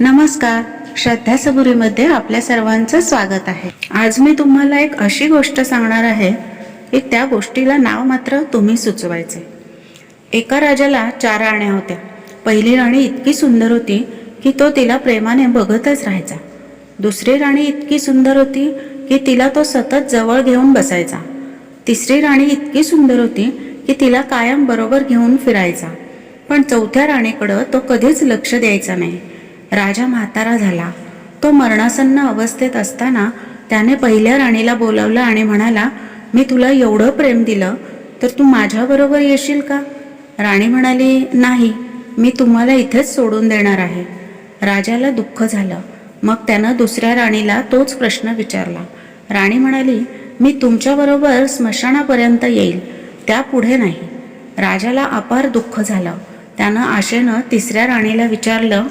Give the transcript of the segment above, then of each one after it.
नमस्कार. श्रद्धा सबुरीमध्ये आपल्या सर्वांचं स्वागत आहे. आज मी तुम्हाला एक अशी गोष्ट सांगणार आहे की त्या गोष्टीला नाव मात्र तुम्ही सुचवायचे. एका राजाला चार राण्या होत्या. पहिली राणी इतकी सुंदर होती की तो तिला प्रेमाने बघतच राहायचा. दुसरी राणी इतकी सुंदर होती की तिला तो सतत जवळ घेऊन बसायचा. तिसरी राणी इतकी सुंदर होती की तिला कायम बरोबर घेऊन फिरायचा. पण चौथ्या राणीकडं तो कधीच लक्ष द्यायचा नाही. राजा म्हातारा झाला. तो मरणासन्न अवस्थेत असताना त्याने पहिल्या राणीला बोलावलं आणि म्हणाला मी तुला एवढं प्रेम दिलं तर तू माझ्याबरोबर येशील का? राणी म्हणाली नाही मी तुम्हाला इथेच सोडून देणार आहे. राजाला दुःख झालं. मग त्यानं दुसऱ्या राणीला तोच प्रश्न विचारला. राणी म्हणाली मी तुमच्याबरोबर स्मशानापर्यंत येईल त्यापुढे नाही. राजाला अपार दुःख झालं. त्यानं आशेनं तिसऱ्या राणीला विचारलं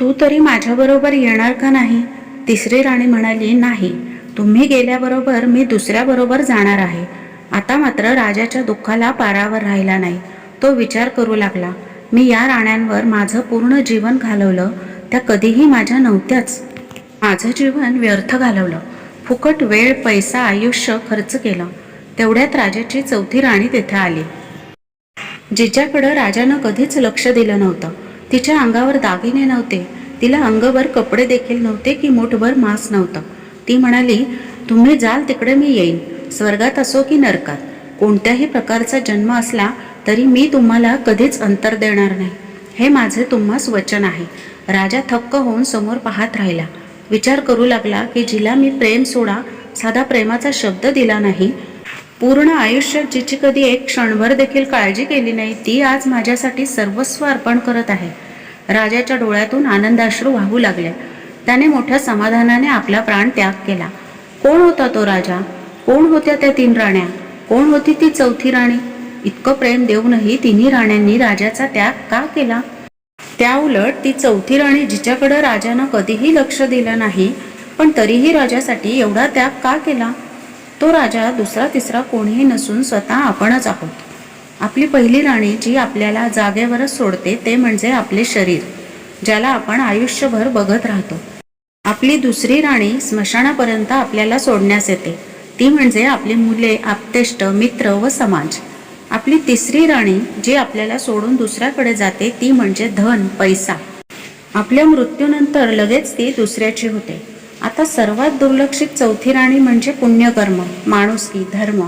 तू तरी माझ्याबरोबर येणार का नाही? तिसरी राणी म्हणाली नाही. तुम्ही गेल्याबरोबर मी दुसऱ्याबरोबर जाणार आहे. आता मात्र राजाच्या दुःखाला पारावर राहिला नाही. तो विचार करू लागला. मी या राण्यांवर माझं पूर्ण जीवन घालवलं. त्या कधीही माझ्या नव्हत्याच. माझं जीवन व्यर्थ घालवलं. फुकट वेळ पैसा आयुष्य खर्च केलं. तेवढ्यात राजाची चौथी राणी तेथे आली. जिच्याकडं राजानं कधीच लक्ष दिलं नव्हतं. तिच्या अंगावर दागिने नव्हते. तिला अंगभर कपडे देखील नव्हते की मुठभर मांस नव्हतं. ती म्हणाली तुम्ही जाल तिकडे मी येईन. स्वर्गात असो की नरकात. कोणत्याही प्रकारचा जन्म असला तरी मी तुम्हाला कधीच अंतर देणार नाही. हे माझे तुम्हास वचन आहे. राजा थक्क होऊन समोर पाहत राहिला. विचार करू लागला की जिला मी प्रेम सोडा साधा प्रेमाचा शब्द दिला नाही पूर्ण आयुष्यात जिची कधी एक क्षणभर देखील काळजी केली नाही ती आज माझ्यासाठी सर्वस्व अर्पण करत आहे. राजाच्या डोळ्यातून आनंदाश्रू वाहू लागले. त्याने मोठ्या समाधानाने आपला प्राण त्याग केला. कोण होता तो राजा? कोण होत्या त्या तीन राण्या? कोण होती ती चौथी राणी? इतकं प्रेम देऊनही तिन्ही राण्यांनी राजाचा त्याग का केला? त्या उलट ती चौथी राणी जिच्याकडे राजानं कधीही लक्ष दिलं नाही पण तरीही राजासाठी एवढा त्याग का केला? तो राजा दुसरा तिसरा कोणीही नसून स्वतः आपणच आहोत. आपली पहिली राणी जी आपल्याला जागेवरच सोडते ते म्हणजे आपले शरीर ज्याला आपण आयुष्यभर बघत राहतो. आपली दुसरी राणी स्मशानापर्यंत आपल्याला सोडण्यास येते. ती म्हणजे आपली मुले आप्तेष्ट मित्र व समाज. आपली तिसरी राणी जी आपल्याला सोडून दुसऱ्याकडे जाते ती म्हणजे धन पैसा. आपल्या मृत्यूनंतर लगेच ती दुसऱ्याची होते. आता सर्वात दुर्लक्षित चौथी राणी म्हणजे पुण्यकर्म माणुसकी धर्म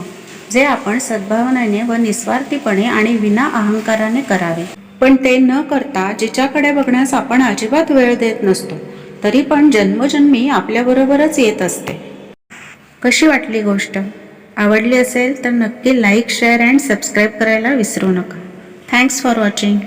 जे आपण सद्भावनेने व निस्वार्थीपणे आणि विना अहंकाराने करावे. पण ते न करता जिच्याकडे बघण्यास आपण अजिबात वेळ देत नसतो तरी पण जन्मजन्मी आपल्याबरोबरच येत असते. कशी वाटली गोष्ट? आवडली असेल तर नक्की लाईक शेअर अँड सबस्क्राईब करायला विसरू नका. Thanks for watching.